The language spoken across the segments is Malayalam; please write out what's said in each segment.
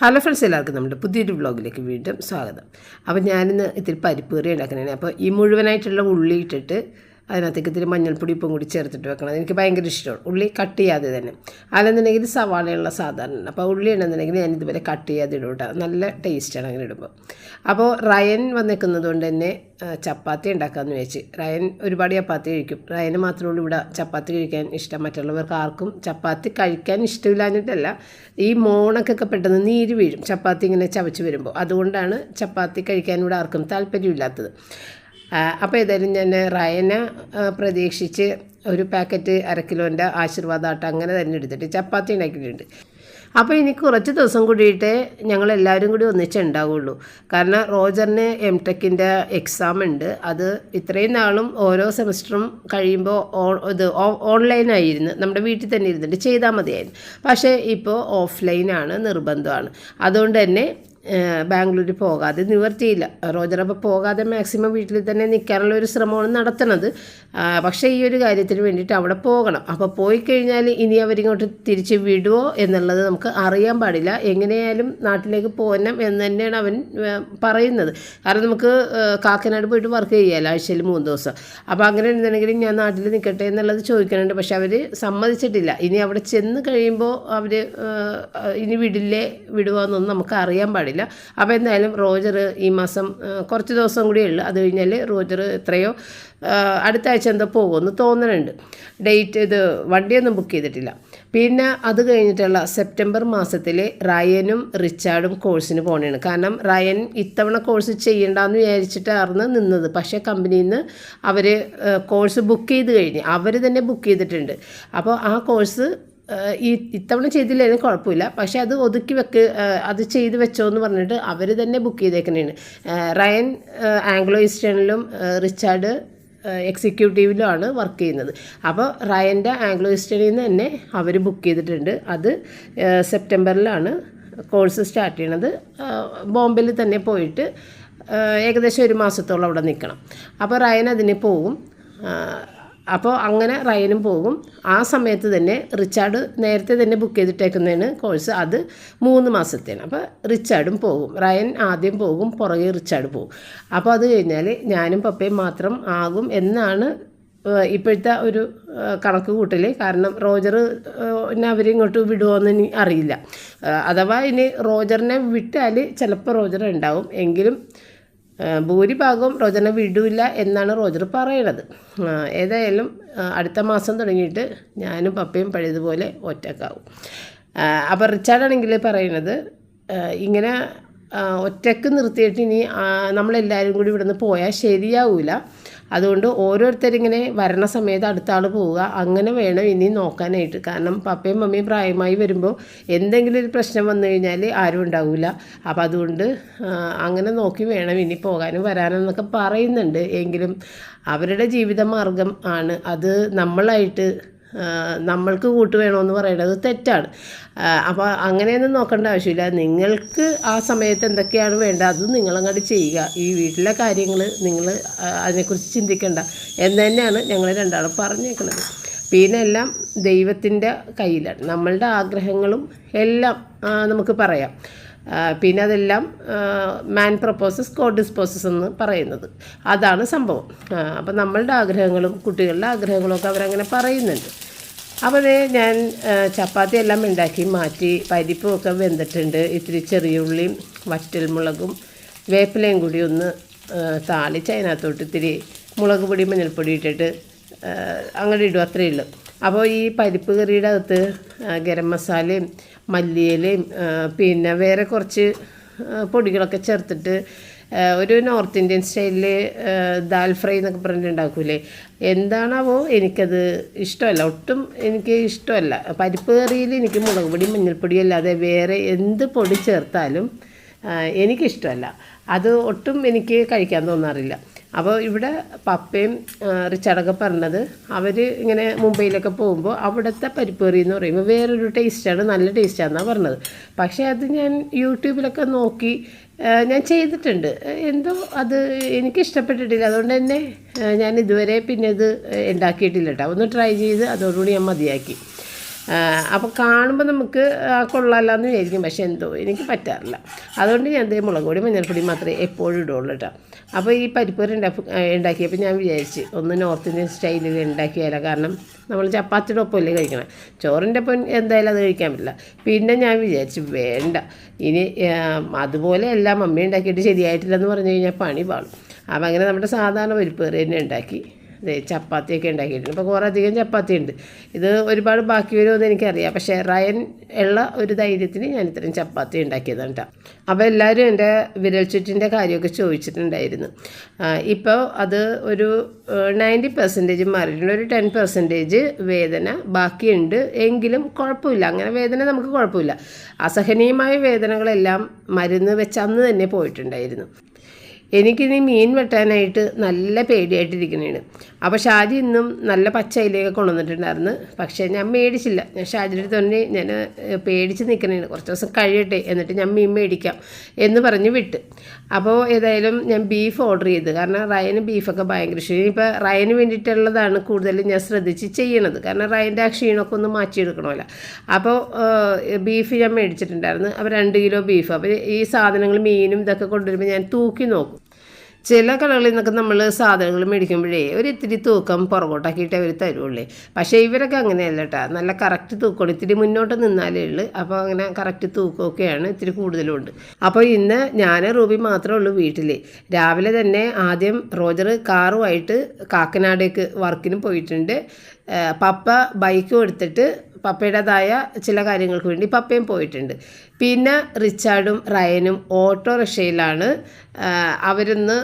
ഹലോ ഫ്രണ്ട്സ് എല്ലാവർക്കും നമ്മുടെ പുതിയൊരു വ്ളോഗിലേക്ക് വീണ്ടും സ്വാഗതം. അപ്പോൾ ഞാനിന്ന് ഇത്തിരി പരിപ്പ് കറി ഉണ്ടാക്കുന്നതാണ് അപ്പോൾ ഈ മുഴുവനായിട്ടുള്ള ഉള്ളി ഇട്ടിട്ട് അതിനകത്തേക്ക് ഇത്തിരി മഞ്ഞൾപ്പൊടി ഉപ്പും കൂടി ചേർത്തിട്ട് വെക്കണം. എനിക്ക് ഭയങ്കര ഇഷ്ടമാണ്. ഉള്ളി കട്ട് ചെയ്യാതെ തന്നെ. അല്ലെന്നുണ്ടെങ്കിൽ സവാളയുള്ള സാധാരണ. അപ്പോൾ ഉള്ളി ഉണ്ടെന്നുണ്ടെങ്കിൽ ഞാൻ ഇതുപോലെ കട്ട് ചെയ്യാതെ ഇടും കേട്ടോ നല്ല ടേസ്റ്റാണ് അങ്ങനെ ഇടുമ്പോൾ അപ്പോൾ റയൻ വന്നേക്കുന്നത് കൊണ്ട് തന്നെ ചപ്പാത്തി ഉണ്ടാക്കാമെന്ന് വെച്ച് റയൻ ഒരുപാട് ചപ്പാത്തി കഴിക്കും. റയന് മാത്രമേ ഉള്ളൂ ഇവിടെ ചപ്പാത്തി കഴിക്കാൻ ഇഷ്ടം. മറ്റുള്ളവർക്ക് ആർക്കും ചപ്പാത്തി കഴിക്കാൻ ഇഷ്ടമില്ലാഞ്ഞിട്ടല്ല. ഈ മോണക്കൊക്കെ പെട്ടെന്ന് നീര് വീഴും. ചപ്പാത്തി ഇങ്ങനെ ചവച്ച് വരുമ്പോൾ അതുകൊണ്ടാണ് ചപ്പാത്തി കഴിക്കാൻ ഇവിടെ ആർക്കും താല്പര്യമില്ലാത്തത്. അപ്പോൾ ഏതായാലും ഞാൻ റയന പ്രതീക്ഷിച്ച് ഒരു പാക്കറ്റ് അരക്കിലോന്റെ ആശീർവാദമായിട്ട് അങ്ങനെ തന്നെ എടുത്തിട്ട് ചപ്പാത്തി ഉണ്ടാക്കിയിട്ടുണ്ട്. അപ്പോൾ ഇനി കുറച്ച് ദിവസം കൂടിയിട്ട് ഞങ്ങൾ എല്ലാവരും കൂടി ഒന്നിച്ചുണ്ടാവുള്ളൂ കാരണം റോജറിന് എം ടെക്കിന്റെ എക്സാം ഉണ്ട്. അത് ഇത്രയും നാളും ഓരോ സെമസ്റ്ററും കഴിയുമ്പോൾ ഇത് ഓൺലൈനായിരുന്നു നമ്മുടെ വീട്ടിൽ തന്നെ ഇരുന്നിട്ട് ചെയ്താൽ മതിയായിരുന്നു. പക്ഷേ ഇപ്പോൾ ഓഫ്ലൈനാണ് നിർബന്ധമാണ്. അതുകൊണ്ട് തന്നെ ബാംഗ്ലൂർ പോകാതെ നിവർത്തിയില്ല. റോജർ പോകാതെ മാക്സിമം വീട്ടിൽ തന്നെ നിൽക്കാനുള്ള ഒരു ശ്രമമാണ് നടത്തുന്നത്. പക്ഷേ ഈ ഒരു കാര്യത്തിന് വേണ്ടിയിട്ട് അവിടെ പോകണം. അപ്പോൾ പോയി കഴിഞ്ഞാൽ ഇനി അവരിങ്ങോട്ട് തിരിച്ച് വിടുമോ എന്നുള്ളത് നമുക്ക് അറിയാൻ പാടില്ല. എങ്ങനെയായാലും നാട്ടിലേക്ക് പോകണം എന്ന് തന്നെയാണ് അവൻ പറയുന്നത്. കാരണം നമുക്ക് കാക്കനാട് പോയിട്ട് വർക്ക് ചെയ്യാമല്ലോ ആഴ്ചയിൽ മൂന്ന് ദിവസം. അപ്പോൾ അങ്ങനെ ഉണ്ടെന്നുണ്ടെങ്കിൽ ഞാൻ നാട്ടിൽ നിൽക്കട്ടെ എന്നുള്ളത് ചോദിക്കുന്നുണ്ട്. പക്ഷെ അവർ സമ്മതിച്ചിട്ടില്ല. ഇനി അവിടെ ചെന്ന് കഴിയുമ്പോൾ അവർ ഇനി വിടില്ലേ വിടുമോ എന്നൊന്നും നമുക്ക് അറിയാൻ പാടില്ല. അപ്പോൾ എന്തായാലും റോജർ ഈ മാസം കുറച്ച് ദിവസം കൂടിയേ ഉള്ളൂ. അത് കഴിഞ്ഞാൽ റോജർ എത്രയോ അടുത്ത ആഴ്ച എന്തോ പോകുമെന്ന് തോന്നുന്നുണ്ട് ഡേറ്റ് ഇത് വണ്ടിയൊന്നും ബുക്ക് ചെയ്തിട്ടില്ല. പിന്നെ അത് കഴിഞ്ഞിട്ടുള്ള സെപ്റ്റംബർ മാസത്തിൽ റയനും റിച്ചാർഡും കോഴ്സിന് പോകണേണ് കാരണം റയൻ ഇത്തവണ കോഴ്സ് ചെയ്യണ്ടെന്ന് വിചാരിച്ചിട്ടായിരുന്നു നിന്നത്. പക്ഷേ കമ്പനിയിൽ നിന്ന് അവർ കോഴ്സ് ബുക്ക് ചെയ്ത് കഴിഞ്ഞ്. അവർ തന്നെ ബുക്ക് ചെയ്തിട്ടുണ്ട്. അപ്പോൾ ആ കോഴ്സ് ഈ ഇത്തവണ ചെയ്തില്ലെങ്കിലും കുഴപ്പമില്ല. പക്ഷേ അത് ഒതുക്കി വെക്ക് അത് ചെയ്ത് വെച്ചോ എന്ന് പറഞ്ഞിട്ട് അവർ തന്നെ ബുക്ക് ചെയ്തേക്കുന്നതാണ് റയൻ ആംഗ്ലോ ഈസ്റ്റേണിലും റിച്ചാർഡ് എക്സിക്യൂട്ടീവിലും ആണ് വർക്ക് ചെയ്യുന്നത്. അപ്പോൾ റയന്റെ ആംഗ്ലോ ഈസ്റ്റേണിൽ നിന്ന് തന്നെ അവർ ബുക്ക് ചെയ്തിട്ടുണ്ട്. അത് സെപ്റ്റംബറിലാണ് കോഴ്സ് സ്റ്റാർട്ട് ചെയ്യണത്. ബോംബെയിൽ തന്നെ പോയിട്ട് ഏകദേശം ഒരു മാസത്തോളം അവിടെ നിൽക്കണം അപ്പോൾ റയൻ അതിന് ആഹ് അപ്പോൾ അങ്ങനെ റയനും പോകും. ആ സമയത്ത് തന്നെ റിച്ചാർഡ് നേരത്തെ തന്നെ ബുക്ക് ചെയ്തിട്ടേക്കുന്നതാണ് കോഴ്സ് അത് മൂന്ന് മാസത്തേന്. അപ്പോൾ റിച്ചാർഡും പോകും. റയൻ ആദ്യം പോകും പുറകെ റിച്ചാർഡ് പോകും. അപ്പോൾ അത് കഴിഞ്ഞാൽ ഞാനും പപ്പയും മാത്രം ആകും എന്നാണ് ഇപ്പോഴത്തെ ഒരു കണക്ക് കൂട്ടൽ കാരണം റോജർ പിന്നെ അവരെ ഇങ്ങോട്ട് വിടുമോയെന്ന് ഇനി അറിയില്ല. അഥവാ ഇനി റോജറിനെ വിട്ടാൽ ചിലപ്പോൾ റോജർ ഉണ്ടാവും. എങ്കിലും ഭൂരിഭാഗവും റോജനെ വിടില്ല എന്നാണ് റോജർ പറയണത്. ഏതായാലും അടുത്ത മാസം തുടങ്ങിയിട്ട് ഞാനും പപ്പയും പഴയതുപോലെ ഒറ്റക്കാവും. അപ്പോൾ റിച്ചാർഡാണെങ്കിൽ പറയണത് ഇങ്ങനെ ഒറ്റയ്ക്ക് നിർത്തിയിട്ട് ഇനി നമ്മളെല്ലാവരും കൂടി ഇവിടുന്ന് പോയാൽ ശരിയാവില്ല അതുകൊണ്ട് ഓരോരുത്തരിങ്ങനെ വരണ സമയത്ത് അടുത്ത ആൾ പോവുക അങ്ങനെ വേണം ഇനി നോക്കാനായിട്ട്. കാരണം പപ്പയും മമ്മിയും പ്രായമായി വരുമ്പോൾ എന്തെങ്കിലും ഒരു പ്രശ്നം വന്നു കഴിഞ്ഞാൽ ആരും ഉണ്ടാവില്ല അപ്പോൾ അതുകൊണ്ട് അങ്ങനെ നോക്കി വേണം ഇനി പോകാനും വരാനും എന്നൊക്കെ പറയുന്നുണ്ട്. എങ്കിലും അവരുടെ ജീവിത മാർഗം ആണ്. അത് നമ്മളായിട്ട് നമ്മൾക്ക് കൂട്ട് വേണമെന്ന് പറയുന്നത് തെറ്റാണ്. അപ്പോൾ അങ്ങനെയൊന്നും നോക്കേണ്ട ആവശ്യമില്ല. നിങ്ങൾക്ക് ആ സമയത്ത് എന്തൊക്കെയാണ് വേണ്ടത് അത് നിങ്ങളങ്ങോട്ട് ചെയ്യുക. ഈ വീട്ടിലെ കാര്യങ്ങൾ നിങ്ങൾ അതിനെക്കുറിച്ച് ചിന്തിക്കേണ്ട. എന്ന് തന്നെയാണ് ഞങ്ങൾ രണ്ടാളും പറഞ്ഞേക്കുന്നത് പിന്നെ എല്ലാം ദൈവത്തിന്റെ കയ്യിലാണ്. നമ്മളുടെ ആഗ്രഹങ്ങളും എല്ലാം നമുക്ക് പറയാം. പിന്നെ അതെല്ലാം മാൻ പ്രപ്പോസസ് ഗോഡ് ഡിസ്പോസസ് എന്ന് പറയുന്നത്. അതാണ് സംഭവം. അപ്പം നമ്മളുടെ ആഗ്രഹങ്ങളും കുട്ടികളുടെ ആഗ്രഹങ്ങളും ഒക്കെ അവരങ്ങനെ പറയുന്നുണ്ട്. അപ്പോൾ ഞാൻ ചപ്പാത്തി എല്ലാം ഉണ്ടാക്കി മാറ്റി പരിപ്പും ഒക്കെ വെന്തിട്ടുണ്ട്. ഇത്തിരി ചെറിയ ഉള്ളിയും വറ്റൽമുളകും വേപ്പിലയും കൂടി ഒന്ന് താളി താളിച്ച് അതിനകത്തോട്ട് ഇത്തിരി മുളക് പൊടി മഞ്ഞൾപ്പൊടി ഇട്ടിട്ട് അങ്ങനെ ഇടും അത്രയേ ഉള്ളൂ. അപ്പോൾ ഈ പരിപ്പ് കറിയുടെ അകത്ത് ഗരം മസാലയും മല്ലിയിലയും പിന്നെ വേറെ കുറച്ച് പൊടികളൊക്കെ ചേർത്തിട്ട് ഒരു നോർത്ത് ഇന്ത്യൻ സ്റ്റൈലിൽ ദാൽ ഫ്രൈ എന്നൊക്കെ പറഞ്ഞിട്ട് ഉണ്ടാക്കൂലേ? എന്താണാവോ എനിക്കത് ഇഷ്ടമല്ല. ഒട്ടും എനിക്ക് ഇഷ്ടമല്ല. പരിപ്പ് കറിയിൽ എനിക്ക് മുളക് പൊടി മഞ്ഞൾപ്പൊടി അല്ലാതെ വേറെ എന്ത് പൊടി ചേർത്താലും എനിക്കിഷ്ടമല്ല. അത് ഒട്ടും എനിക്ക് കഴിക്കാൻ തോന്നാറില്ല. അപ്പോൾ ഇവിടെ പപ്പയും റിച്ചാർഡൊക്കെ പറഞ്ഞത് അവർ ഇങ്ങനെ മുംബൈയിലൊക്കെ പോകുമ്പോൾ അവിടുത്തെ പരിപ്പ് കറി എന്ന് പറയുമ്പോൾ വേറൊരു ടേസ്റ്റാണ് നല്ല ടേസ്റ്റാണെന്നാണ് പറഞ്ഞത്. പക്ഷേ അത് ഞാൻ യൂട്യൂബിലൊക്കെ നോക്കി ഞാൻ ചെയ്തിട്ടുണ്ട്. എന്തോ അത് എനിക്ക് ഇഷ്ടപ്പെട്ടിട്ടില്ല അതുകൊണ്ട് തന്നെ ഞാൻ ഇതുവരെ പിന്നെ ഇത് ഉണ്ടാക്കിയിട്ടില്ല കേട്ടോ. ഒന്ന് ട്രൈ ചെയ്ത് അതോടുകൂടി ഞാൻ മതിയാക്കി. അപ്പോൾ കാണുമ്പോൾ നമുക്ക് കൊള്ളാമല്ലോ എന്ന് വിചാരിക്കും. പക്ഷേ എന്തോ എനിക്ക് പറ്റാറില്ല. അതുകൊണ്ട് ഞാൻ ദേ മുളക് പൊടി മഞ്ഞൾപ്പൊടി മാത്രമേ എപ്പോഴും ഇടുള്ളൂ കേട്ടോ അപ്പോൾ ഈ ഉണ്ടാക്കി ഉണ്ടാക്കിയപ്പോൾ ഞാൻ വിചാരിച്ച് ഒന്ന് നോർത്ത് ഇന്ത്യൻ സ്റ്റൈലിൽ ഉണ്ടാക്കിയാലോ കാരണം നമ്മൾ ചപ്പാത്തിയുടെ ഒപ്പമല്ലേ കഴിക്കണം. ചോറിന്റെ ഒപ്പം എന്തായാലും അത് കഴിക്കാൻ പറ്റില്ല. പിന്നെ ഞാൻ വിചാരിച്ചു വേണ്ട. ഇനി അതുപോലെ എല്ലാം മമ്മി ഉണ്ടാക്കിയിട്ട് ശരിയായിട്ടില്ലെന്ന് പറഞ്ഞു കഴിഞ്ഞാൽ പണി പാളും. അപ്പം അങ്ങനെ നമ്മുടെ സാധാരണ പരിപ്പൂരി തന്നെ ഉണ്ടാക്കി. ചപ്പാത്തിയൊക്കെ ഉണ്ടാക്കിയിട്ടുണ്ട്. അപ്പോൾ കുറേ അധികം ചപ്പാത്തി ഉണ്ട്. ഇത് ഒരുപാട് ബാക്കി വരുമെന്ന് എനിക്കറിയാം. പക്ഷേ റയൻ ഉള്ള ഒരു ധൈര്യത്തിന് ഞാൻ ഇത്രയും ചപ്പാത്തി ഉണ്ടാക്കിയതാണ് കേട്ടോ അപ്പോൾ എല്ലാവരും എന്റെ വിരൽ ചുറ്റിന്റെ കാര്യമൊക്കെ ചോദിച്ചിട്ടുണ്ടായിരുന്നു. ഇപ്പോൾ അത് ഒരു നയന്റി പെർസെന്റേജ് മാറിയിട്ടുണ്ട്. ഒരു ടെൻ പെർസെന്റേജ് വേദന ബാക്കിയുണ്ട്. എങ്കിലും കുഴപ്പമില്ല. അങ്ങനെ വേദന നമുക്ക് കുഴപ്പമില്ല. അസഹനീയമായ വേദനകളെല്ലാം മരുന്ന് വെച്ച് അന്ന് തന്നെ പോയിട്ടുണ്ടായിരുന്നു. എനിക്കിനി മീൻ വെട്ടാനായിട്ട് നല്ല പേടിയായിട്ടിരിക്കണേണ്. അപ്പോൾ ഷാജി ഇന്നും നല്ല പച്ച ഇലയൊക്കെ കൊണ്ടുവന്നിട്ടുണ്ടായിരുന്നു. പക്ഷേ ഞാൻ മേടിച്ചില്ല. ഞാൻ ഷാജിയുടെ അടുത്ത് തന്നെ ഞാൻ പേടിച്ച് നിൽക്കണേണ് കുറച്ച് ദിവസം കഴിയട്ടെ എന്നിട്ട് ഞാൻ മീൻ മേടിക്കാം എന്ന് പറഞ്ഞ് വിട്ട്. അപ്പോൾ ഏതായാലും ഞാൻ ബീഫ് ഓർഡർ ചെയ്ത്. കാരണം റയന് ബീഫൊക്കെ ഭയങ്കര ഇഷ്ടം. ഇനിയിപ്പോൾ റയന് വേണ്ടിയിട്ടുള്ളതാണ് കൂടുതലും ഞാൻ ശ്രദ്ധിച്ച് ചെയ്യണത്. കാരണം റയന്റെ ആ ക്ഷീണമൊക്കെ ഒന്ന് മാറ്റിയെടുക്കണമല്ലോ. അപ്പോൾ ബീഫ് ഞാൻ മേടിച്ചിട്ടുണ്ടായിരുന്നു. അപ്പോൾ രണ്ട് കിലോ ബീഫ്. അപ്പോൾ ഈ സാധനങ്ങൾ മീനും ഇതൊക്കെ കൊണ്ടുവരുമ്പോൾ ഞാൻ തൂക്കി നോക്കും. ചില കടകളിൽ നിന്നൊക്കെ നമ്മൾ സാധനങ്ങൾ മേടിക്കുമ്പോഴേ ഒരു ഇത്തിരി തൂക്കം പുറകോട്ടാക്കിയിട്ട് അവർ തരുള്ളേ. പക്ഷേ ഇവരൊക്കെ അങ്ങനെയല്ല കേട്ടോ. നല്ല കറക്റ്റ് തൂക്കമാണ്. ഇത്തിരി മുന്നോട്ട് നിന്നാലേ ഉള്ളൂ. അപ്പോൾ അങ്ങനെ കറക്റ്റ് തൂക്കമൊക്കെയാണ് ഇത്തിരി കൂടുതലുണ്ട്. അപ്പോൾ ഇന്ന് ഞാൻ റൂബി മാത്രമേ ഉള്ളൂ വീട്ടിൽ. രാവിലെ തന്നെ ആദ്യം റോജർ കാറുമായിട്ട് കാക്കനാടേക്ക് വർക്കിന് പോയിട്ടുണ്ട്. പപ്പ ബൈക്കും എടുത്തിട്ട് പപ്പയുടേതായ ചില കാര്യങ്ങൾക്ക് വേണ്ടി പപ്പയും പോയിട്ടുണ്ട്. പിന്നെ റിച്ചാർഡും റയനും ഓട്ടോറിക്ഷയിലാണ് അവരൊന്ന്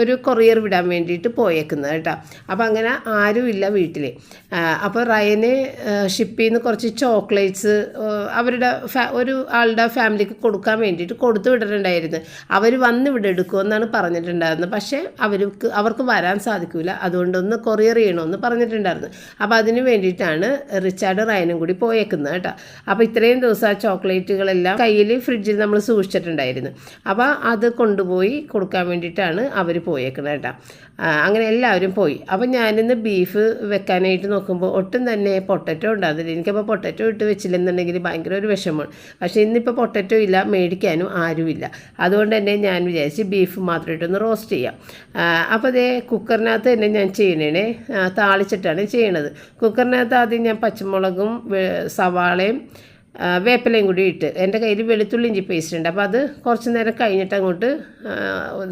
ഒരു കൊറിയർ വിടാൻ വേണ്ടിയിട്ട് പോയേക്കുന്നത് കേട്ടോ. അപ്പോൾ അങ്ങനെ ആരുമില്ല വീട്ടിൽ അപ്പോൾ റയന് ഷിപ്പിൽ നിന്ന് കുറച്ച് ചോക്ലേറ്റ്സ് അവരുടെ ഒരു ആളുടെ ഫാമിലിക്ക് കൊടുക്കാൻ വേണ്ടിയിട്ട് കൊടുത്തു വിട്ടിട്ടുണ്ടായിരുന്നു. അവർ വന്ന് ഇവിടെ എടുക്കുമെന്നാണ് പറഞ്ഞിട്ടുണ്ടായിരുന്നത്. പക്ഷേ അവർക്ക് അവർക്ക് വരാൻ സാധിക്കില്ല അതുകൊണ്ടൊന്ന് കൊറിയർ ചെയ്യണമെന്ന് പറഞ്ഞിട്ടുണ്ടായിരുന്നു. അപ്പോൾ അതിന് വേണ്ടിയിട്ടാണ് റിച്ചാർഡ് റയനും കൂടി പോയേക്കുന്നത് കേട്ടോ. അപ്പോൾ ഇത്രയും ദിവസം ആ ചോക്ലേറ്റുകളെല്ലാം കയ്യിൽ ഫ്രിഡ്ജിൽ നമ്മൾ സൂക്ഷിച്ചിട്ടുണ്ടായിരുന്നു. അപ്പോൾ അത് കൊണ്ടുപോയി കൊടുക്കാൻ വേണ്ടിയിട്ടാണ് അവർ പോയേക്കുന്നത് കേട്ടോ. അങ്ങനെ എല്ലാവരും പോയി. അപ്പോൾ ഞാനിന്ന് ബീഫ് വെക്കാനായിട്ട് നോക്കുമ്പോൾ ഒട്ടും തന്നെ പൊട്ടറ്റോ ഉണ്ടാകുന്നില്ല എനിക്കപ്പോൾ പൊട്ടറ്റോ ഇട്ട് വെച്ചില്ലെന്നുണ്ടെങ്കിൽ ഭയങ്കര ഒരു വിഷമമാണ്. പക്ഷേ ഇന്നിപ്പോൾ പൊട്ടറ്റോ ഇല്ല മേടിക്കാനും ആരുമില്ല. അതുകൊണ്ട് തന്നെ ഞാൻ വിചാരിച്ച് ബീഫ് മാത്രം ഇട്ടൊന്ന് റോസ്റ്റ് ചെയ്യാം. അപ്പോൾ അതേ കുക്കറിനകത്ത് തന്നെ ഞാൻ ചെയ്യണേ താളിച്ചിട്ടാണ് ചെയ്യണത്. കുക്കറിനകത്ത് ആദ്യം ഞാൻ പച്ചമുളകും സവാളയും വേപ്പിലയും കൂടി ഇട്ട്. എന്റെ കയ്യിൽ വെളുത്തുള്ളി ഇഞ്ചി പേസ്റ്റ് ഉണ്ട്. അപ്പോൾ അത് കുറച്ച് നേരം കഴിഞ്ഞിട്ട് അങ്ങോട്ട്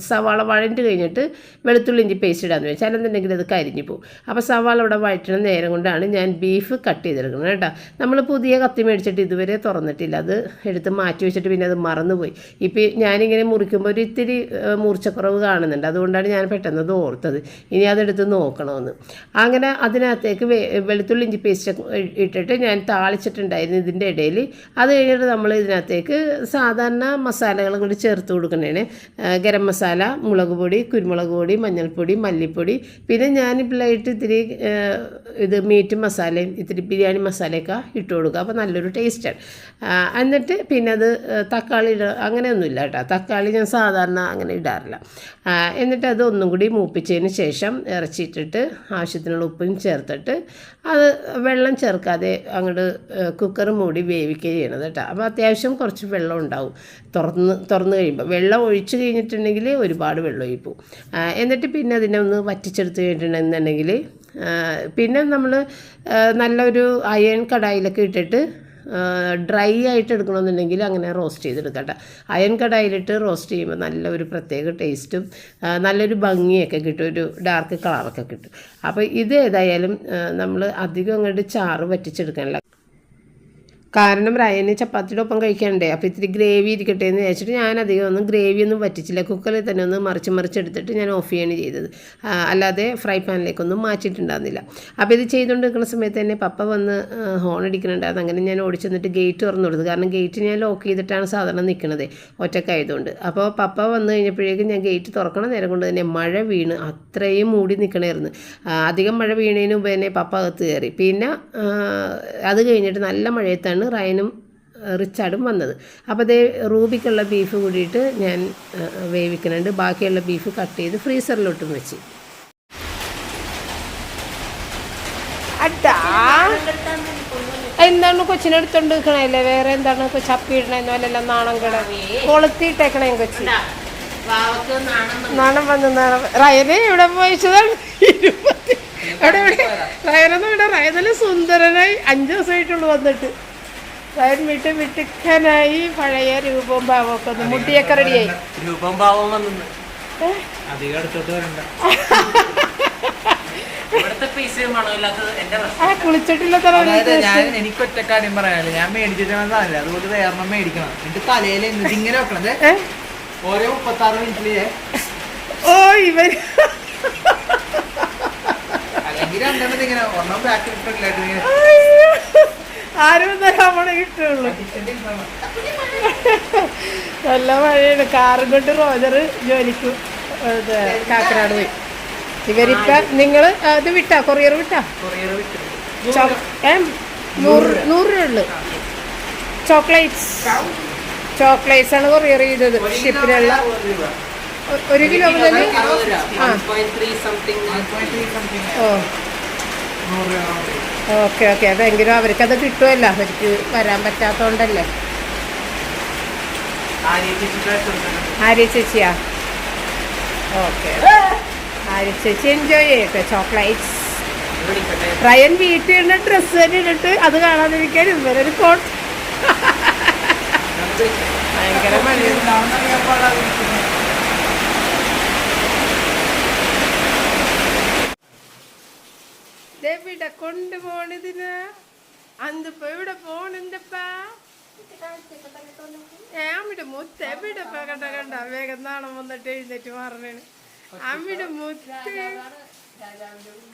സവാള വഴണ്ട് കഴിഞ്ഞിട്ട് വെളുത്തുള്ളി ഇഞ്ചി പേസ്റ്റ് ഇടാന്ന് വെച്ചാൽ അല്ലെന്നുണ്ടെങ്കിൽ അത് കരിഞ്ഞു പോകും. അപ്പോൾ സവാള ഇവിടെ വഴറ്റണ നേരം കൊണ്ടാണ് ഞാൻ ബീഫ് കട്ട് ചെയ്തെടുക്കുന്നത് കേട്ടോ. നമ്മൾ പുതിയ കത്തി മേടിച്ചിട്ട് ഇതുവരെ തുറന്നിട്ടില്ല. അത് എടുത്ത് മാറ്റി വെച്ചിട്ട് പിന്നെ അത് മറന്നുപോയി. ഇപ്പോൾ ഞാനിങ്ങനെ മുറിക്കുമ്പോൾ ഒരു ഇത്തിരി മൂർച്ചക്കുറവ് കാണുന്നുണ്ട്. അതുകൊണ്ടാണ് ഞാൻ പെട്ടെന്ന് അത് ഓർത്തത്. ഇനി അതെടുത്ത് നോക്കണമെന്ന് അങ്ങനെ അതിനകത്തേക്ക് വെളുത്തുള്ളി ഇഞ്ചി പേസ്റ്റ് ഇട്ടിട്ട് ഞാൻ താളിച്ചിട്ടുണ്ടായിരുന്നു ഇതിന്റെ ഇടയിൽ. അത് കഴിഞ്ഞിട്ട് നമ്മൾ ഇതിനകത്തേക്ക് സാധാരണ മസാലകളും കൂടി ചേർത്ത് കൊടുക്കണേണ് ഗരം മസാല മുളക് പൊടി കുരുമുളക് പൊടി മഞ്ഞൾപ്പൊടി മല്ലിപ്പൊടി. പിന്നെ ഞാൻ ഇപ്പോഴായിട്ട് ഇത്തിരി ഇത് മീറ്റ് മസാലയും ഇത്തിരി ബിരിയാണി മസാലയൊക്കെ ഇട്ട് കൊടുക്കുക. അപ്പോൾ നല്ലൊരു ടേസ്റ്റാണ് എന്നിട്ട് പിന്നെ അത് തക്കാളി ഇട അങ്ങനെയൊന്നുമില്ല കേട്ടോ. തക്കാളി ഞാൻ സാധാരണ അങ്ങനെ ഇടാറില്ല. എന്നിട്ട് അത് ഒന്നും കൂടി മൂപ്പിച്ചതിന് ശേഷം ഇറച്ചിട്ടിട്ട് ആവശ്യത്തിനുള്ള ഉപ്പും ചേർത്തിട്ട് അത് വെള്ളം ചേർക്കാതെ അങ്ങോട്ട് കുക്കർ മൂടി വേവിക്കുക. ചെയ്യണത് കേട്ടോ. അപ്പോൾ അത്യാവശ്യം കുറച്ച് വെള്ളം ഉണ്ടാവും. തുറന്ന് തുറന്ന് കഴിയുമ്പോൾ വെള്ളം ഒഴിച്ച് കഴിഞ്ഞിട്ടുണ്ടെങ്കിൽ ഒരുപാട് വെള്ളം ഒഴിപ്പു. എന്നിട്ട് പിന്നെ അതിനെ ഒന്ന് വറ്റിച്ചെടുത്ത് കഴിഞ്ഞിട്ടുണ്ടെന്നുണ്ടെങ്കിൽ പിന്നെ നമ്മൾ നല്ലൊരു അയൺ കടായിലൊക്കെ ഇട്ടിട്ട് ഡ്രൈ ആയിട്ട് എടുക്കണമെന്നുണ്ടെങ്കിൽ അങ്ങനെ റോസ്റ്റ് ചെയ്തെടുക്കട്ടെ അയൺ കടായിലിട്ട് റോസ്റ്റ് ചെയ്യുമ്പോൾ നല്ല ഒരു പ്രത്യേക ടേസ്റ്റും നല്ലൊരു ഭംഗിയൊക്കെ കിട്ടും. ഒരു ഡാർക്ക് കളറൊക്കെ കിട്ടും. അപ്പോൾ ഇത് ഏതായാലും നമ്മൾ അധികം അങ്ങോട്ട് ചാറ് വറ്റിച്ചെടുക്കാനുള്ള കാരണം റയന് ചപ്പാത്തിയുടെ ഒപ്പം കഴിക്കണ്ടേ? അപ്പോൾ ഇത്തിരി ഗ്രേവി ഇരിക്കട്ടെ എന്ന് വെച്ചിട്ട് ഞാൻ അധികം ഒന്നും ഗ്രേവി ഒന്നും വറ്റിച്ചില്ല കുക്കറിൽ തന്നെ ഒന്ന് മറിച്ച് എടുത്തിട്ട് ഞാൻ ഓഫ് ചെയ്യാണ് ചെയ്തത്. അല്ലാതെ ഫ്രൈ പാനിലേക്കൊന്നും മാറ്റിയിട്ടുണ്ടായിരുന്നില്ല. അപ്പോൾ ഇത് ചെയ്തുകൊണ്ട് നിൽക്കുന്ന സമയത്ത് തന്നെ പപ്പ വന്ന് ഹോൺ അടിക്കുന്നുണ്ടായിരുന്നു. അങ്ങനെ ഞാൻ ഓടിച്ചു വന്നിട്ട് ഗേറ്റ് തുറന്നു കൊടുത്തു. കാരണം ഗേറ്റ് ഞാൻ ലോക്ക് ചെയ്തിട്ടാണ് സാധാരണ നിൽക്കുന്നത് ഒറ്റക്കായതുകൊണ്ട്. അപ്പോൾ പപ്പ വന്നു കഴിഞ്ഞപ്പോഴേക്കും ഞാൻ ഗേറ്റ് തുറക്കണ നേരം കൊണ്ട് തന്നെ മഴ വീണ് അത്രയും മൂടി നിൽക്കണമായിരുന്നു അധികം മഴ വീണതിന് മുമ്പ് തന്നെ പപ്പ അകത്ത് കയറി. പിന്നെ അത് കഴിഞ്ഞിട്ട് നല്ല മഴയത്താണ് റയനും റിച്ചാർഡും വന്നത്. അപ്പോൾ അതേ റൂബിക്കുള്ള ബീഫ് കൂടിയിട്ട് ഞാൻ വേവിക്കുന്നുണ്ട്. ബാക്കിയുള്ള ബീഫ് കട്ട് ചെയ്ത് ഫ്രീസറിലോട്ടും വെച്ച്. എന്താണ് കൊച്ചിനെടുത്തോണ്ട് നിൽക്കണല്ലേ വേറെ എന്താണ് കൊച്ചു അപ്പി ഇടണെന്നോ അല്ലെല്ലാം നാണം കിട കൊളുത്തിട്ടേക്കണേ കൊച്ചി. നാണം വന്നു. നാണം റയനെ ഇവിടെ പോയിച്ചതാണ് ഇരുപത്തി അവിടെ എവിടെ? റയനൊന്നും ഇവിടെ റയനൽ സുന്ദരനായി അഞ്ചു ദിവസമായിട്ടുള്ളൂ വന്നിട്ട്. റയൻ വിട്ട് വിട്ടുക്കനായി പഴയ രൂപവും ഭാവമൊക്കെ ഒന്ന് മുട്ടിയൊക്കെ റെഡിയായി. രൂപം ഭാവം വന്നു? അധികം അടുത്തോട്ട് വരണ്ട. എന്റെ എനിക്ക് ഒറ്റ കാര്യം പറയാനില്ല ഞാൻ മേടിച്ചിട്ട് അതുകൊണ്ട് അതുപോലെ വേറെ മേടിക്കണം. എന്നിട്ട് തലയിൽ എന്നിട്ട് ഇങ്ങനെ വെക്കണത്? ഓരോ മുപ്പത്തി ആറ് മിനിറ്റിൽ ഓ ഇവർ അല്ലെങ്കിൽ ഇങ്ങനെ ഒരെണ്ണം ബാക്കിൽ. ആരും നമ്മളെ കിട്ടുള്ളൂ നല്ല മഴയാണ്. കാറും കൊണ്ട് റോജർ ജോലിക്ക് കാക്കനാട് പോയി. ഇവരിപ്പ നിങ്ങൾ ഇത്. വിട്ടാ? കൊറിയർ വിട്ടാ? നൂറ് നൂറ് രൂപ ഉള്ളു. Chocolates chocolates. ആണ് കൊറിയർ ചെയ്തത്. ഷിപ്പിലുള്ള ഒരു കിലോ മുതൽ ആ. 1.3 ഓ. നൂറ് രൂപ. Okay okay. അതെങ്കിലും അവർക്കത് കിട്ടുമല്ലോ. അവർക്ക് വരാൻ പറ്റാത്തോണ്ടല്ലേ. ആര്യ ചേച്ചിയാ? ഓക്കെ. ആര്യ ചേച്ചി എൻജോയ് ചെയ്യട്ടെ. ചോക്ലേറ്റ്സ്. റയൻ വീട്ടിൽ ഇടുന്ന ഡ്രസ്സ് തന്നെ ഇട്ടിട്ട് അത് കാണാതിരിക്കാൻ ഇവരൊരു കോട്ട് ഭയങ്കര എവിടെ കൊണ്ടുപോണതിന് അന്തിപ്പോ എവിടെ പോണെന്തപ്പാ ഏ അമ്മിയുടെ മുത്ത് എവിടെ കണ്ട കണ്ട വേഗം നാണം വന്നിട്ട് എഴുന്നേറ്റ് മാറണേണ് അമ്മിയുടെ മുത്ത്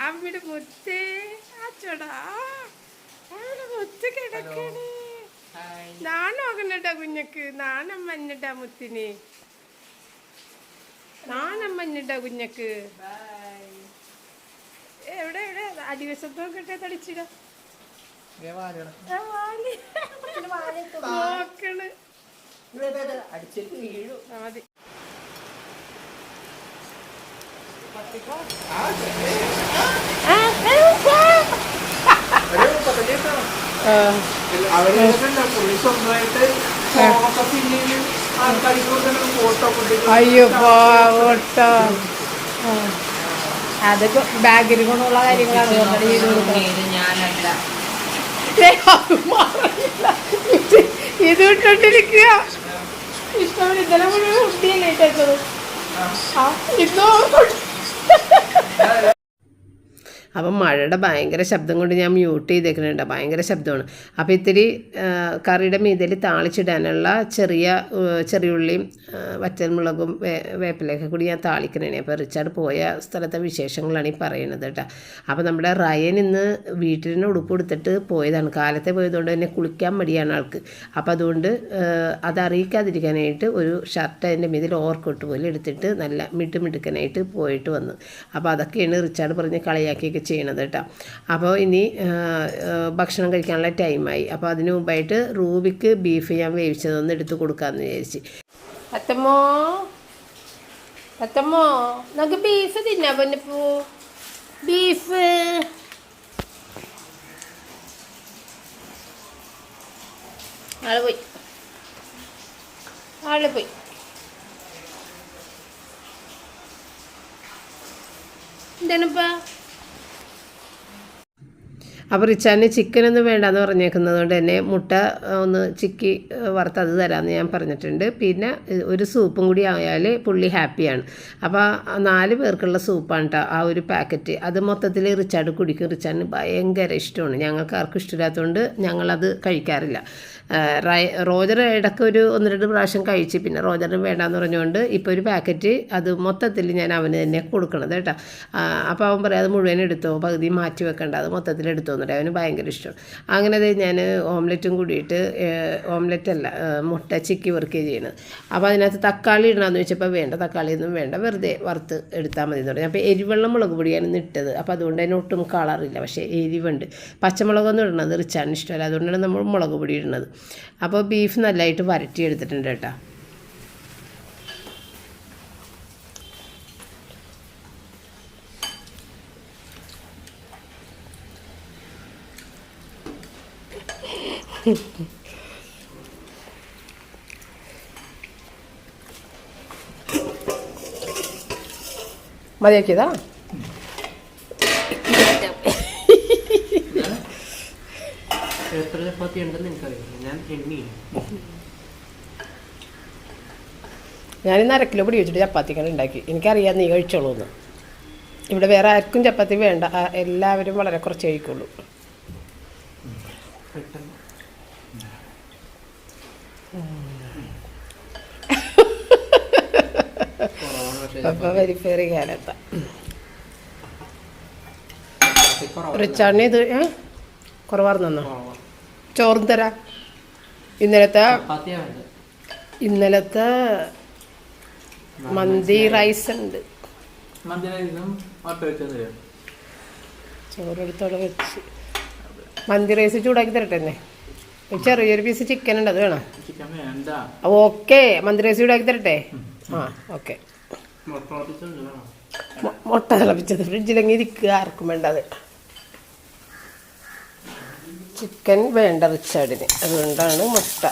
അമ്മിയുടെ മുത്ത് അച്ചോടാ അവിടെ മുത്ത് കിടക്കണേ. നാണം കുഞ്ഞക്ക്? നാണം മഞ്ഞട്ടാ മുത്തിന്. നാണം മഞ്ഞട്ടാ കുഞ്ഞക്ക്. എവിടെ? അടിവശത്ത് നോക്കട്ടെ തടിച്ചിട. നോക്കണ്. മതി. കൊടുക്കുന്ന ഫോട്ടോ ഒക്കെ അയ്യോ പോട്ടോ അത് ബാഗിൽ കൊണ്ടുള്ള കാര്യങ്ങളാണ് ചെയ്ത് കൊടുക്കുന്നത് ഇത് ഇട്ടോണ്ടിരിക്കുക ഇഷ്ടം ഇന്നലെ മുഴുവൻ കുട്ടിയല്ലേ ഇട്ടേച്ചത്. ഇന്നോ? അപ്പം മഴയുടെ ഭയങ്കര ശബ്ദം കൊണ്ട് ഞാൻ മ്യൂട്ട് ചെയ്തേക്കുന്നുണ്ട് ഭയങ്കര ശബ്ദമാണ്. അപ്പോൾ ഇത്തിരി കറിയുടെ മീതയിൽ താളിച്ചിടാനുള്ള ചെറിയ ചെറിയുള്ളിയും വറ്റൽമുളകും വേ വേപ്പിലൊക്കെ കൂടി ഞാൻ താളിക്കണേ അപ്പോൾ റിച്ചാർഡ് പോയ സ്ഥലത്തെ വിശേഷങ്ങളാണ് ഈ പറയുന്നത് കേട്ടോ. അപ്പോൾ നമ്മുടെ റയൻ ഇന്ന് വീട്ടിൽ നിന്ന് ഉടുപ്പ് കൊടുത്തിട്ട് പോയതാണ്. കാലത്തെ പോയതുകൊണ്ട് തന്നെ കുളിക്കാൻ മടിയാണ് ആൾക്ക്. അപ്പോൾ അതുകൊണ്ട് അതറിയിക്കാതിരിക്കാനായിട്ട് ഒരു ഷർട്ട് അതിന്റെ മീതിൽ ഓർക്കോട്ട് പോലെ എടുത്തിട്ട് നല്ല മിട്ടുമിടുക്കനായിട്ട് പോയിട്ട് വന്നു. അപ്പോൾ അതൊക്കെയാണ് റിച്ചാർഡ് പറഞ്ഞ് കളിയാക്കിയൊക്കെ ചെയ്യണത് കേട്ടോ. അപ്പോൾ ഇനി ഭക്ഷണം കഴിക്കാനുള്ള ടൈമായി അപ്പോൾ അതിന് മുമ്പായിട്ട് റൂബിക്ക് ബീഫ് ഞാൻ വേവിച്ചതൊന്ന് എടുത്ത് കൊടുക്കാമെന്ന് വിചാരിച്ച്. അത്തമ്മോ അത്തമ്മോ നമുക്ക് ബീഫ് തിന്നാ പൊന്നപ്പൂ. ബീഫ് ആൾ പോയി. ആൾ പോയി. എന്താണിപ്പാ അപ്പോൾ റിച്ചാന് ചിക്കനൊന്നും വേണ്ടാന്ന് പറഞ്ഞേക്കുന്നത് കൊണ്ട് തന്നെ മുട്ട ഒന്ന് ചിക്കി വറുത്ത് അത് തരാമെന്ന് ഞാൻ പറഞ്ഞിട്ടുണ്ട്. പിന്നെ ഒരു സൂപ്പും കൂടി ആയാൽ പുള്ളി ഹാപ്പിയാണ് അപ്പോൾ നാല് പേർക്കുള്ള സൂപ്പാണ് കേട്ടോ ആ ഒരു പാക്കറ്റ് അത് മൊത്തത്തിൽ റിച്ചാർഡ് കുടിക്കും. റിച്ചാർഡിന് ഭയങ്കര ഇഷ്ടമാണ്. ഞങ്ങൾക്ക് ആർക്കും ഇഷ്ടമില്ലാത്തതുകൊണ്ട് ഞങ്ങളത് കഴിക്കാറില്ല. റോജർ ഇടയ്ക്ക് ഒരു ഒന്ന് രണ്ട് പ്രാവശ്യം കഴിച്ച് പിന്നെ റോജറിന് വേണ്ടാന്ന് പറഞ്ഞുകൊണ്ട് ഇപ്പോൾ ഒരു പാക്കറ്റ് അത് മൊത്തത്തിൽ ഞാൻ അവന് തന്നെ കൊടുക്കണത് കേട്ടോ. അപ്പോൾ അവൻ പറയാം അത് മുഴുവൻ എടുത്തോ? പകുതി മാറ്റി വെക്കണ്ട. അത് മൊത്തത്തിൽ എടുത്തോ? എന്നിട്ട് അവന് ഭയങ്കര ഇഷ്ടം. അങ്ങനെ അത് ഞാൻ ഓംലെറ്റും കൂടിയിട്ട് ഓംലെറ്റ് അല്ല മുട്ട ചിക്കി വർക്ക് ചെയ്യണത്. അപ്പോൾ അതിനകത്ത് തക്കാളി ഇടണമെന്ന് ചോദിച്ചപ്പോൾ വേണ്ട തക്കാളിയൊന്നും വേണ്ട വെറുതെ വറുത്ത് എടുത്താൽ മതി എന്ന് പറഞ്ഞു. അപ്പോൾ എരിവെള്ളം മുളക് പൊടിയാണ് ഇട്ടത്. അപ്പോൾ അതുകൊണ്ട് തന്നെ ഒട്ടും കളറില്ല പക്ഷേ എരിവുണ്ട്. പച്ചമുളകൊന്നും ഇടണത് റിച്ചാണ് ഇഷ്ടമല്ല. അതുകൊണ്ടാണ് നമ്മൾ മുളക് പൊടി ഇടുന്നത് അപ്പോൾ ബീഫ് നല്ലതായിട്ട് വരട്ടി എടുത്തിട്ടുണ്ട് കേട്ടോ. മതിയാക്കിയതാ? ചപ്പാത്തി ഉണ്ടെന്ന് എനിക്കറിയില്ല. ഞാൻ എണ്ണി ഞാനിന്ന് അര കിലോ പൊടി വെച്ചിട്ട് ചപ്പാത്തിക്കറി ഉണ്ടാക്കി. എനിക്കറിയാം നീ കഴിച്ചോളൂ എന്ന് ഇവിടെ വേറെ ആർക്കും ചപ്പാത്തി വേണ്ട. എല്ലാവരും വളരെ കുറച്ച് കഴിക്കുള്ളൂ. പെട്ടെന്ന്. വെരിഫേറി കാലത്താണ് വെരിഫയറി കാലത്ത ചപ്പാത്തി കുറവാണ്. റിച്ചാർഡിന് ഇത് ഏ? കുറവാർന്നോ. ചോറും തരാം. ഇന്നലത്തെ ഇന്നലത്തെ മന്തി റൈസ്. ഉണ്ട് ചോറെടുത്തോളം ചോറെടുത്തോടെ വെച്ച്. മന്തി റൈസ് ചൂടാക്കി തരട്ടെ എന്നെ? ചെറിയൊരു പീസ് ചിക്കൻ ഉണ്ട് അത് വേണം? ഓക്കെ മന്തി റൈസ് ചൂടാക്കി തരട്ടെ? ആ ഓക്കെ മുട്ട തിളപ്പിച്ചത് ഫ്രിഡ്ജിലെങ്കിൽ ഇരിക്കുക ആർക്കും വേണ്ട അത് ചിക്കൻ വേണ്ട റിച്ചാർഡിന്. അതുകൊണ്ടാണ് മുട്ട.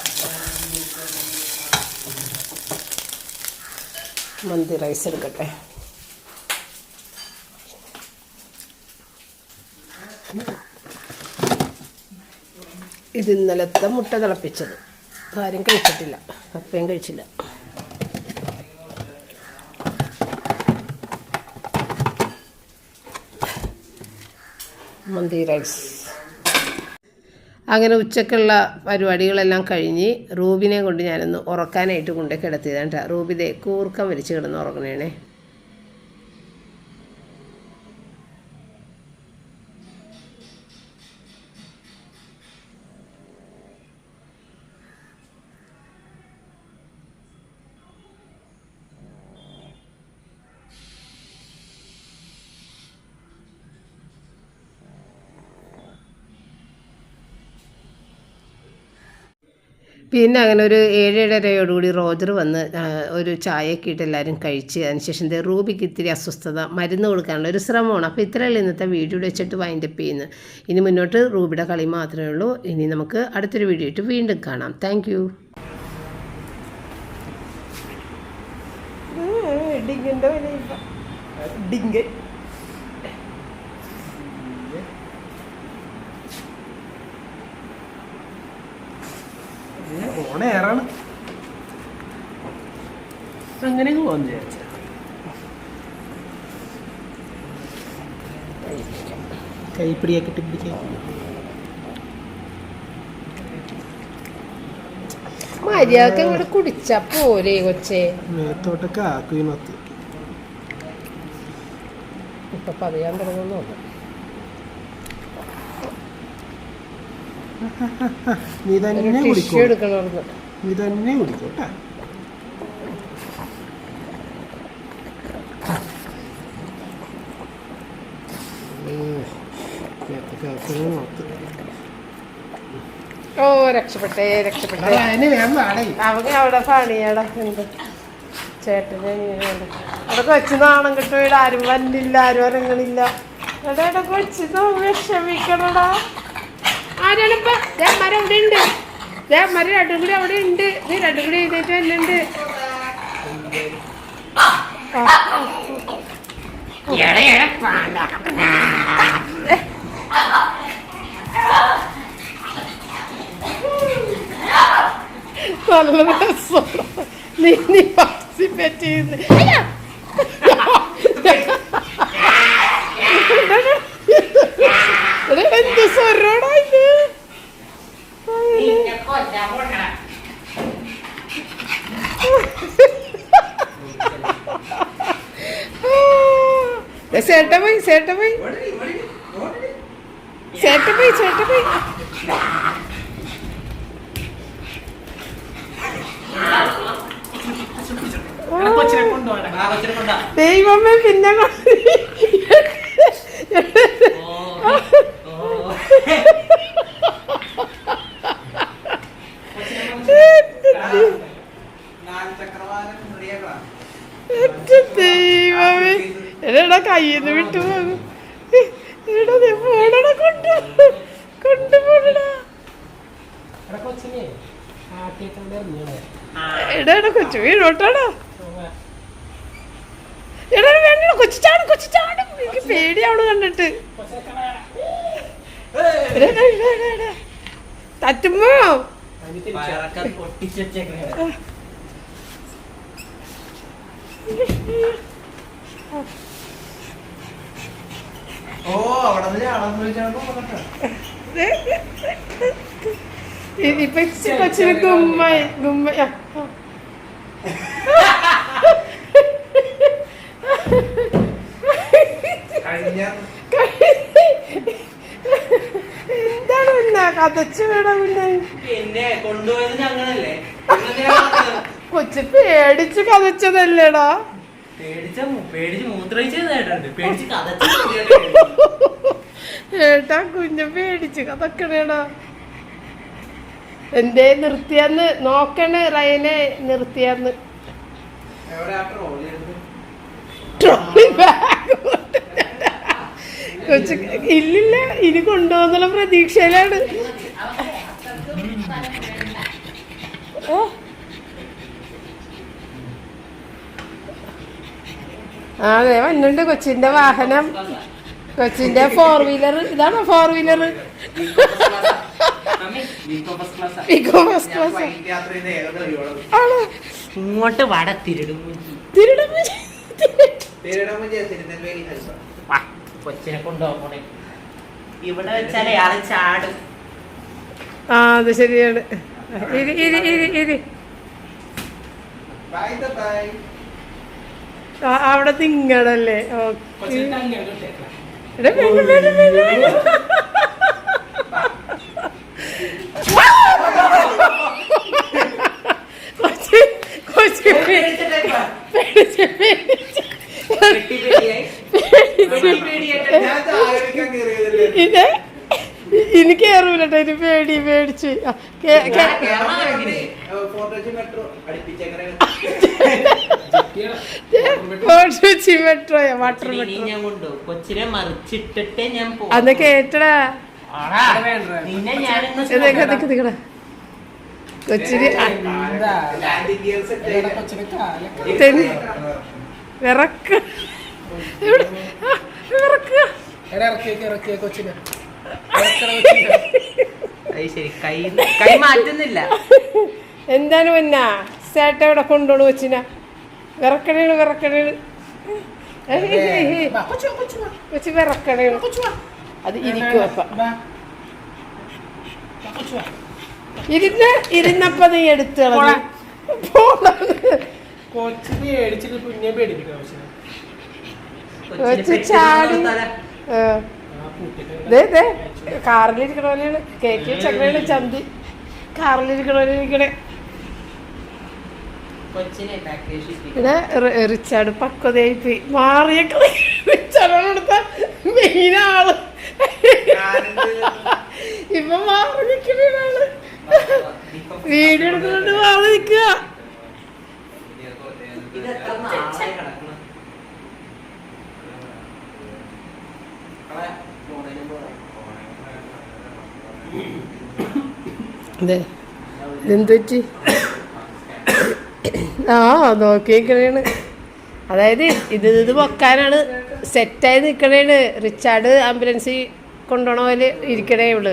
മന്തി റൈസ് എടുക്കട്ടെ. ഇത് ഇന്നലത്തെ മുട്ട തിളപ്പിച്ചത്. ആരും കഴിച്ചിട്ടില്ല. അപ്പയും കഴിച്ചില്ല. മന്തി റൈസ്. അങ്ങനെ ഉച്ചക്കുള്ള പരിപാടികളെല്ലാം കഴിഞ്ഞ് റൂബിനെ കൊണ്ട് ഞാനൊന്ന് ഉറക്കാനായിട്ട് കൊണ്ടേ കിടത്തിയതാണ് കേട്ടോ. റൂബിതെ കൂർക്കം വലിച്ച് കിടന്ന് ഉറങ്ങണേണേ പിന്നെ അങ്ങനെ ഒരു ഏഴേഴരയോടുകൂടി റോജർ വന്ന് ഒരു ചായയൊക്കെ ഇട്ട് എല്ലാവരും കഴിച്ച് അതിനുശേഷം റൂബിക്ക് ഇത്തിരി അസ്വസ്ഥത മരുന്ന് കൊടുക്കാനുള്ള ഒരു ശ്രമമാണ്. അപ്പോൾ ഇത്രയല്ലേ ഇന്നത്തെ വീഡിയോ വെച്ചിട്ട് വൈൻഡപ്പ് ചെയ്യുന്നു ഇനി മുന്നോട്ട് റൂബിയുടെ കളി മാത്രമേ ഉള്ളൂ. ഇനി നമുക്ക് അടുത്തൊരു വീഡിയോ ഇട്ട് വീണ്ടും കാണാം. താങ്ക് യു ഓണേറാണ് അങ്ങനെ പോകാൻ വിചാരിച്ച കൈപ്പിടിയൊക്കെ ഇട്ട് പിടിക്കാൻ മര്യാദയ്ക്ക് കുടിച്ചാ പോരെ കൊച്ചേ. മേത്തോട്ടൊക്കെ ആക്കുവിനൊത്ത് ഇപ്പൊ പറയാൻ തുടങ്ങുന്നു. നീ തന്നെ നീ തന്നെ കുടിക്കോട്ടാ ഓ രക്ഷപ്പെട്ടേ രക്ഷപ്പെട്ടേ. അവിടെ പണിയടാ എന്ത്? ചേട്ടന് അനിയനുണ്ട് അവിടെ കൊച്ചു നാണം കിട്ടും ആരും വന്നില്ല ആരും ഇറങ്ങണില്ല അവിടെ എടാ കൊച്ചു വിഷമിക്കണടാ. ആരാണിപ്പ? മരം അവിടെ ഉണ്ട്. മരം രണ്ടും കൂടി അവിടെ ഉണ്ട്. നീ രണ്ടും കൂടി എഴുന്നേറ്റ് ആ. നല്ല രസം നീ നീ പാർട്ടിസിപ്പേറ്റ് ചെയ്യുന്നു. എന്ത് സ്വരോടാ ചേട്ട പോയി ചേട്ട പോയി ചേട്ട പോയി ചേട്ട പോയി ദൈവമേ പിന്നെ കൊണ്ട് എന്റെ ദൈവമേ എടാ കയ്യിന്ന് വിട്ടു പോകും എടാ ദേ പോണടാ കൊണ്ട് കൊണ്ടുപോകണടാ എടാ എടാ എടാ കൊച്ചു വീഴോട്ടാടാ. എടാ വേണ്ട കൊച്ചു ചാടും കൊച്ചു ചാടും. എനിക്ക് പേടിയാവണ് കണ്ടിട്ട്. എടാ, എടാ, എടാ, എടാ, എടാ. തട്ടുമ്പോ അതിന് തിരിച്ചു വയറൊക്കെ പൊട്ടിച്ച് വെച്ചേക്കണേ ഓ അവിടെ നിന്ന് ചാടാൻ വിളിച്ചാണോ ഇപ്പൊ കൊച്ചിന് ഗുമ്മായി ഗുമ്മായി ആ, ആ. കഴിഞ്ഞ എന്താണ് പിന്നെ കഥച്ചു വേണം പിന്നെ കൊണ്ടുപോയത് ഞങ്ങളല്ലേ? കൊച്ചു പേടിച്ച് കഥച്ചതല്ലേടാ പേടിച്ച പേടിച്ച് മൂത്രയിച്ചതായിട്ടുണ്ട് പേടിച്ച് കഥച്ചു ഏട്ടാ കുഞ്ഞു പേടിച്ചു കഥക്കണേടാ എന്തേ നിർത്തിയെന്ന് നോക്കണേ റയനെ നിർത്തിയെന്ന്. ട്രോളി ഇല്ലില്ല ഇനി കൊണ്ടുപോകുന്നുള്ള പ്രതീക്ഷയിലാണ്. ഓ. അതെ വന്നുണ്ട് കൊച്ചിന്റെ വാഹനം. കൊച്ചിന്റെ ഫോർ വീലർ ഇതാണോ ഫോർ വീലർ ഇങ്ങോട്ട് വട തിരിടും തിരുടും കൊച്ചിനെ കൊണ്ടുപോകണേ ഇവിടെ വെച്ചാൽ ആൾ ചാടും. ആ അത് ശരിയാണ്. ഇരി ഇരി ഇരി ഇരി. ആ, അവിടെ തിങ്ങടല്ലേ ഓക്കെ. കൊച്ചി, കൊച്ചി പേടിച്ച്, പേടിച്ച്. ഇത് ഇനി കേറൂല ഇനി പേടി പേടിച്ച്. ആ, കേ- കേ- കൊച്ചി മെട്രോയാ വാട്ടർ മെട്രോ ഞാൻ കൊണ്ടു കൊച്ചിനെ മറിച്ചിട്ടിട്ടേ ഞാൻ കേട്ടടാ കൊച്ചിന് വിറക്ക എന്താണ് പിന്നെ? സേട്ട ഇവിടെ കൊണ്ടോളൂ കൊച്ചിന? വിറക്കണേണ് വിറക്കണേണ്. കൊച്ചു വിറക്കണേണ്. അത് ഇരിക്കും അപ്പ. ഇരുന്ന് ഇരുന്നപ്പ നീ എടുത്തു കുഞ്ഞെ പേടിപ്പിക്കണം കൊച്ചിനെ? കൊച്ചു ചാടി. കാറിലിരിക്കണോലെയാണ് കേക്ക് ചക്കരയാണ് ചന്തി. കാറിലിരിക്കണോലിരിക്കണേ കൊച്ചിനെ പാക്കേജ് ഇവിടെ റിച്ചാർഡ് പക്വതയായി പോയി മാറിയൊക്കെ റിച്ചാർഡോടുത്ത മെയിൻ ആൾ. ഇപ്പൊ മാറി നിൽക്കുന്ന ആൾ വീഡിയോ എടുക്കുന്നുണ്ട് മാറി നിൽക്കുക. അതെ ഇതെന്ത് പറ്റി? ആ നോക്കിയിരിക്കണേണ്. അതായത് ഇത് ഇത് പൊക്കാനാണ് സെറ്റായി നിൽക്കണേണ് റിച്ചാർഡ് ആംബുലൻസിൽ കൊണ്ടുപോണ പോലെ ഇരിക്കണേ ഇവൾ.